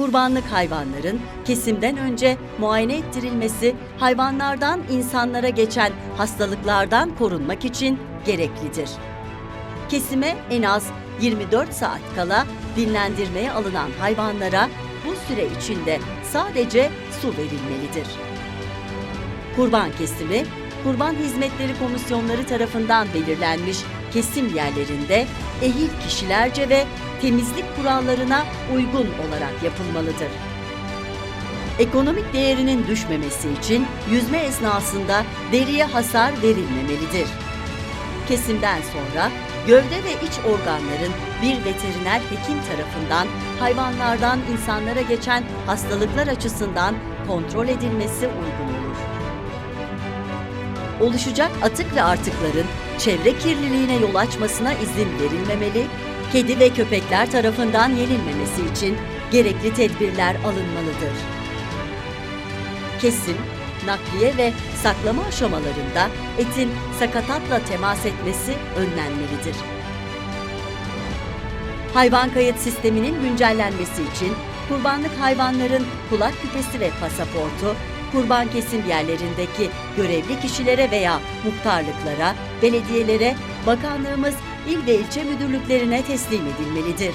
kurbanlık hayvanların kesimden önce muayene ettirilmesi hayvanlardan insanlara geçen hastalıklardan korunmak için gereklidir. Kesime en az 24 saat kala dinlendirmeye alınan hayvanlara bu süre içinde sadece su verilmelidir. Kurban kesimi, Kurban Hizmetleri Komisyonları tarafından belirlenmiş kesim yerlerinde ehil kişilerce ve temizlik kurallarına uygun olarak yapılmalıdır. Ekonomik değerinin düşmemesi için yüzme esnasında deriye hasar verilmemelidir. Kesimden sonra gövde ve iç organların bir veteriner hekim tarafından hayvanlardan insanlara geçen hastalıklar açısından kontrol edilmesi uygun olur. Oluşacak atık ve artıkların çevre kirliliğine yol açmasına izin verilmemeli, kedi ve köpekler tarafından yenilmemesi için gerekli tedbirler alınmalıdır. Kesim, nakliye ve saklama aşamalarında etin sakatatla temas etmesi önlenmelidir. Hayvan kayıt sisteminin güncellenmesi için kurbanlık hayvanların kulak küpesi ve pasaportu kurban kesim yerlerindeki görevli kişilere veya muhtarlıklara, belediyelere, bakanlığımız, il ve ilçe müdürlüklerine teslim edilmelidir.